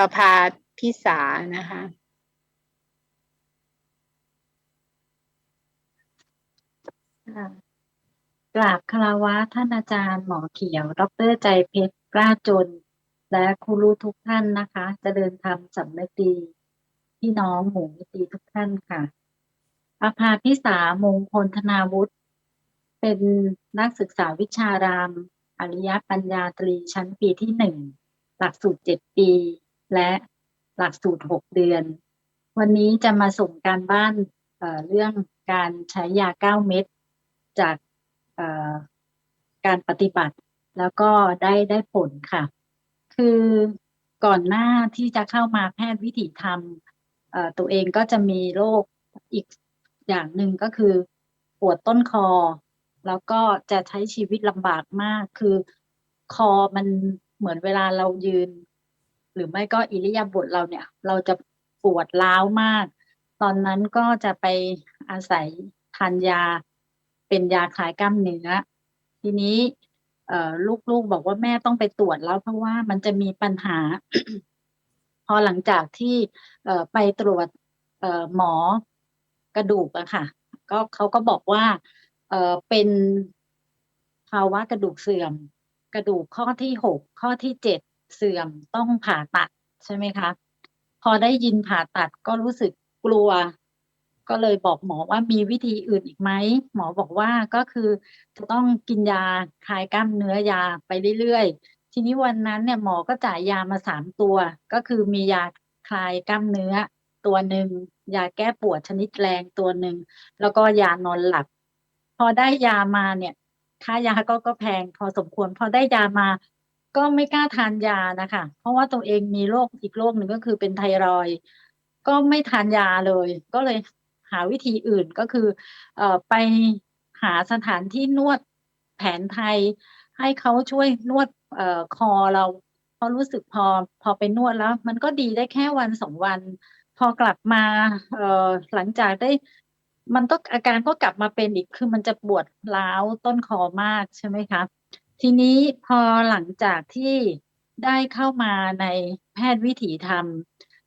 ประภาพิสานะคะ กราบคารวะท่านอาจารย์หมอเขียว ดรใจเพชรกล้าจน และครูรู้ทุกท่านนะคะจะเดินธรรมสำนึกดีพี่น้องหมู่มิตรีทุกท่านค่ะอาภาพิสามงคลธนาวุฒิเป็นนักศึกษาวิชาราม อริยปัญญาตรีชั้นปีที่หนึ่ง หลักสูตรเจ็ดปี และหลักสูตรหกเดือน วันนี้จะมาส่งการบ้านเเรื่องการใช้ยาเก้าเม็ดจากการปฏิบัติ แล้วก็ได้ได้ผลค่ะ คือก่อนหน้าที่จะเข้ามาแพทย์วิถีธรรมตัวเองก็จะมีโรคอีกอย่างหนึ่งก็คือปวดต้นคอ แล้วก็จะใช้ชีวิตลำบากมาก คือคอมันเหมือนเวลาเรายืน หรือไม่ก็อิริยาบถเราเนี่ย เราจะปวดร้าวมาก ตอนนั้นก็จะไปอาศัยทานยาเป็นยาคลายกล้ามเนื้อ ทีนี้ลูกๆบอกว่าแม่ต้องไปตรวจแล้วเพราะว่ามันจะมีปัญหา พอหลังจากที่ไปตรวจหมอกระดูกอะค่ะ ก็เขาก็บอกว่าเป็นภาวะกระดูกเสื่อม กระดูกข้อที่หกข้อที่เจ็ด เสื่อมต้องผ่าตัดใช่ไหมคะ พอได้ยินผ่าตัดก็รู้สึกกลัว ก็เลยบอกหมอว่ามีวิธีอื่นอีกไหมหมอบอกว่าก็คือจะต้องกินยาคลายกล้ามเนื้อยาไปเรื่อยๆทีนี้วันนั้นเนี่ยหมอก็จ่ายยามาสามตัว ก็คือมียาคลายกล้ามเนื้อตัวหนึ่งยาแก้ปวดชนิดแรงตัวหนึ่งแล้วก็ยานอนหลับ พอได้ยามาเนี่ยค่ายาก็ก็แพงพอสมควร พอได้ยามา ก็ไม่กล้าทานยานะคะ เพราะว่าตัวเองมีโรคอีกโรคหนึ่งก็คือเป็นไทรอยก็ไม่ทานยาเลย ก็เลยหาวิธีอื่นก็คือเอ่อไปหาสถานที่นวดแผนไทย ให้เขาช่วยนวดเอ่อคอเราเพราะรู้สึกพอพอไปนวดแล้ว มันก็ดีได้แค่วันสองวัน พอกลับมาเอ่อหลังจากได้มันก็อาการก็กลับมาเป็นอีกคือมันจะปวดร้าวต้นคอมากใช่ไหมคะ ทีนี้พอหลังจากที่ได้เข้ามาในแพทย์วิถีธรรม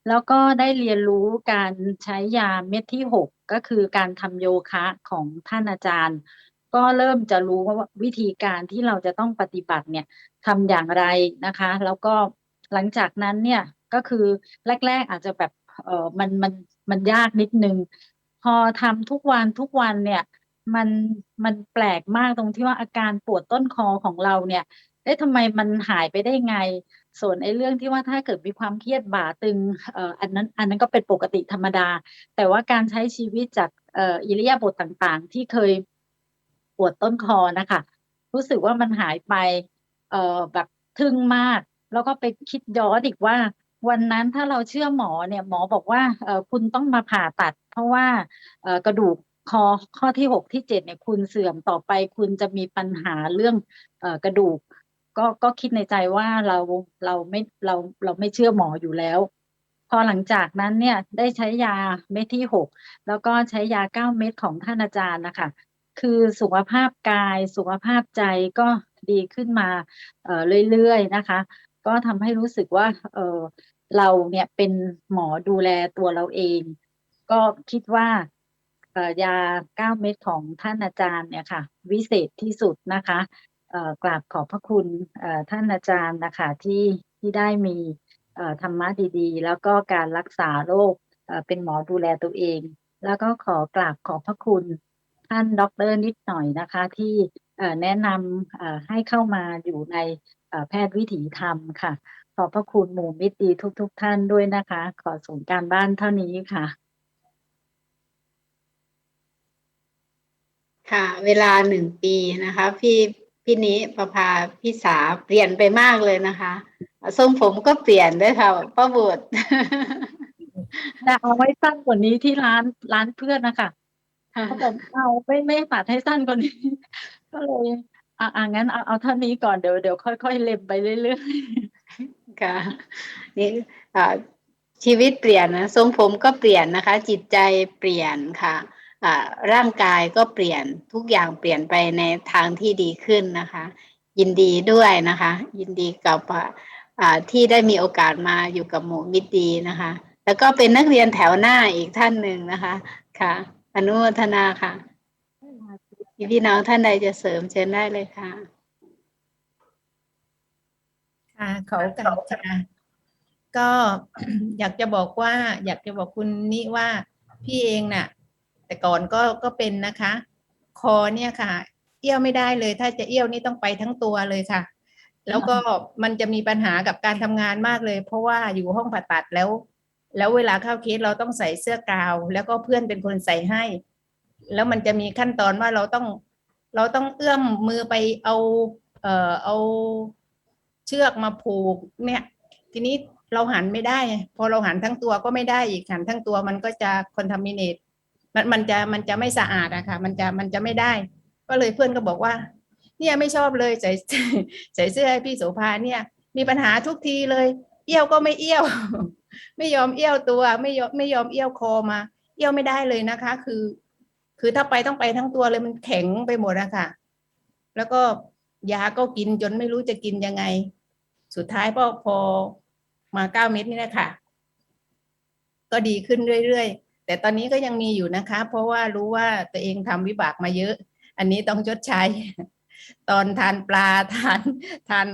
แล้วก็ได้เรียนรู้การใช้ยาเม็ดที่หกก็คือการทำโยคะของท่านอาจารย์ ก็เริ่มจะรู้ว่าวิธีการที่เราจะต้องปฏิบัติเนี่ยทำอย่างไรนะคะ แล้วก็หลังจากนั้นเนี่ยก็คือแรก ๆ อาจจะแบบเออมันมันมันยากนิดนึง พอทำทุกวันทุกวันเนี่ย มัน มันแปลกมากตรงที่ว่าอาการปวดต้นคอของเราเนี่ย เอ๊ะทำไมมันหายไปได้ไง ส่วนไอ้เรื่องที่ว่าถ้าเกิดมีความเครียดบ่าตึงเอ่ออันนั้น อันนั้นก็เป็นปกติธรรมดา แต่ว่าการใช้ชีวิตจากเอ่ออิริยาบถต่างๆ ที่เคยปวดต้นคอนะคะ รู้สึกว่ามันหายไป เอ่อแบบทึ่งมาก แล้วก็ไปคิดย้อนอีกว่า วันนั้นถ้าเราเชื่อหมอเนี่ย หมอบอกว่าเอ่อคุณต้องมาผ่าตัด เพราะว่าเอ่อกระดูก คอข้อที่หกที่เจ็ดเนี่ยคุณเสื่อมต่อไปคุณจะมีปัญหาเรื่องอกระดูก ก็ก็คิดในใจว่าเราเราไม่เราเราไม่เชื่อหมออยู่แล้ว พอหลังจากนั้นเนี่ยได้ใช้ยาเม็ดที่หกแล้วก็ใช้ยาเก้าเม็ดของท่านอาจารย์นะคะคือสุขภาพกายสุขภาพใจก็ดีขึ้นมาเอ่อเรื่อยๆนะคะ ก็ทำให้รู้สึกว่าเออเราเนี่ยเป็นหมอดูแลตัวเราเอง ก็คิดว่า ยาเก้าเม็ดของท่านอาจารย์เนี่ยค่ะ วิเศษที่สุดนะคะกราบขอบพระคุณท่านอาจารย์นะคะที่ที่ได้มีธรรมะดีๆ แล้วก็การรักษาโรคเป็นหมอดูแลตัวเอง แล้วก็ขอกราบขอบพระคุณท่านด็อกเตอร์นิดหน่อยนะคะ ที่แนะนำให้เข้ามาอยู่ในแพทย์วิถีธรรมค่ะ ขอบพระคุณหมู่มิตรดีทุกๆท่านด้วยนะคะ ขอส่งการบ้านเท่านี้ค่ะ ค่ะ เวลาหนึ่งปีนะคะ พี่พี่นี้ประภาพี่สาเปลี่ยนไปมากเลยนะคะทรงผมก็เปลี่ยนด้วยค่ะป้าบุตรแต่เอาไว้สั้นกว่านี้ที่ร้านร้านเพื่อนนะคะเขาบอกเอาไม่ไม่ตัดให้สั้นกว่านี้ ก็เลยอะอะงั้นเอาเอาเท่านี้ก่อนเดี๋ยวเดี๋ยวค่อยๆเล็มไปเรื่อยค่ะนี่อ่าชีวิตเปลี่ยนนะทรงผมก็เปลี่ยนนะคะ จิตใจเปลี่ยนค่ะอ่า ร่างกายก็เปลี่ยนทุกอย่างเปลี่ยนไปในทางที่ดีขึ้นนะคะ ยินดีด้วยนะคะ ยินดีกับที่ได้มีโอกาสมาอยู่กับหมู่มิตรดีนะคะ แล้วก็เป็นนักเรียนแถวหน้าอีกท่านหนึ่งนะคะค่ะอนุโมทนาค่ะพี่น้องท่านใดจะเสริมเชิญได้เลยค่ะค่ะขอโอกาสค่ะก็อยากจะบอกว่า อยากจะบอกคุณนิว่าพี่เองน่ะ แต่ก่อนก็ก็เป็นนะคะ คอเนี่ยค่ะ เอี้ยวไม่ได้เลย ถ้าจะเอี้ยวนี่ต้องไปทั้งตัวเลยค่ะ แล้วก็มันจะมีปัญหากับการทำงานมากเลย เพราะว่าอยู่ห้องผ่าตัดแล้ว แล้วเวลาเข้าเคสเราต้องใส่เสื้อกาว แล้วก็เพื่อนเป็นคนใส่ให้ แล้วมันจะมีขั้นตอนว่าเราต้องเราต้องเอื้อมมือไปเอาเอ่อเอาเชือกมาผูกเนี่ย ทีนี้เราหันไม่ได้ พอเราหันทั้งตัวก็ไม่ได้อีกหันทั้งตัวมันก็จะคอนทามิเนต มันมันจะมันจะไม่สะอาดอะค่ะ มันจะมันจะไม่ได้ ก็เลยเพื่อนก็บอกว่า เนี่ยไม่ชอบเลยใส่ใส่เสื้อให้พี่โสภาเนี่ย มีปัญหาทุกทีเลย เอี้ยวก็ไม่เอี้ยว ไม่ยอมเอี้ยวตัว ไม่ยอมไม่ยอมเอี้ยวคอมา เอี้ยวไม่ได้เลยนะคะ คือ คือถ้าไปต้องไปทั้งตัวเลยมันแข็งไปหมดอะค่ะ แล้วก็ยาก็กินจนไม่รู้จะกินยังไง สุดท้ายพอพอมาเก้าเม็ดนี่แหละค่ะ ก็ดีขึ้นเรื่อยๆ แต่ตอนนี้ก็ยังมีอยู่นะคะ เพราะว่ารู้ว่าตัวเองทำวิบากมาเยอะ อันนี้ต้องชดใช้ ตอนทานปลาทานทาน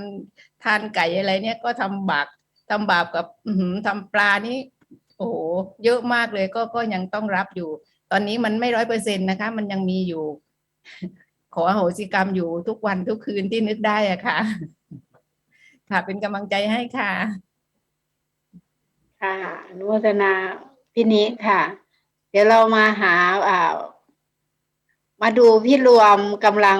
ทานไก่อะไรเนี่ยก็ทำบาปทำบาปกับอือหือทำปลานี่โอ้โหเยอะมากเลยก็ก็ยังต้องรับอยู่ ตอนนี้มันไม่ร้อยเปอร์เซ็นต์นะคะ มันยังมีอยู่ ขอโหสิกรรมอยู่ทุกวันทุกคืนที่นึกได้อะค่ะ ค่ะเป็นกำลังใจให้ค่ะ ค่ะนุโมทนา พี่นิค่ะ เดี๋ยวเรามาหาอ่ามาดูพี่รวมกำลัง